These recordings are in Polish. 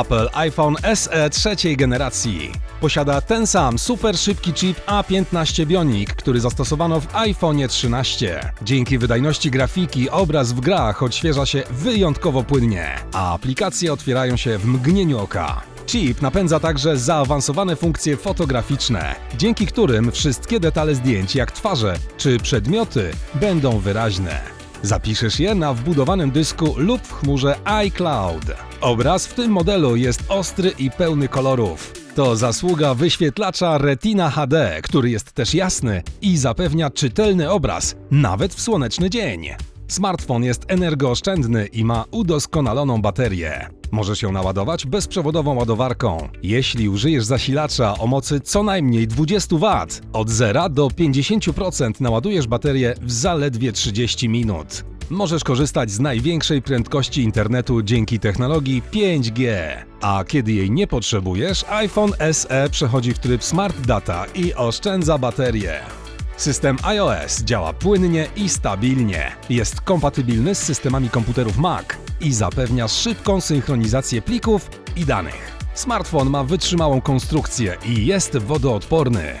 Apple iPhone SE trzeciej generacji. Posiada ten sam super szybki chip A15 Bionic, który zastosowano w iPhone 13. Dzięki wydajności grafiki obraz w grach odświeża się wyjątkowo płynnie, a aplikacje otwierają się w mgnieniu oka. Chip napędza także zaawansowane funkcje fotograficzne, dzięki którym wszystkie detale zdjęć, jak twarze czy przedmioty, będą wyraźne. Zapiszesz je na wbudowanym dysku lub w chmurze iCloud. Obraz w tym modelu jest ostry i pełny kolorów. To zasługa wyświetlacza Retina HD, który jest też jasny i zapewnia czytelny obraz, nawet w słoneczny dzień. Smartfon jest energooszczędny i ma udoskonaloną baterię. Możesz ją naładować bezprzewodową ładowarką. Jeśli użyjesz zasilacza o mocy co najmniej 20 W, od 0 do 50% naładujesz baterię w zaledwie 30 minut. Możesz korzystać z największej prędkości internetu dzięki technologii 5G. A kiedy jej nie potrzebujesz, iPhone SE przechodzi w tryb Smart Data i oszczędza baterię. System iOS działa płynnie i stabilnie. Jest kompatybilny z systemami komputerów Mac i zapewnia szybką synchronizację plików i danych. Smartfon ma wytrzymałą konstrukcję i jest wodoodporny.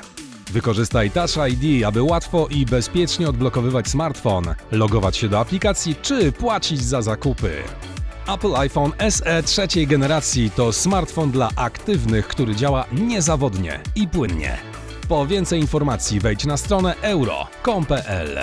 Wykorzystaj Touch ID, aby łatwo i bezpiecznie odblokowywać smartfon, logować się do aplikacji czy płacić za zakupy. Apple iPhone SE trzeciej generacji to smartfon dla aktywnych, który działa niezawodnie i płynnie. Po więcej informacji wejdź na stronę euro.com.pl.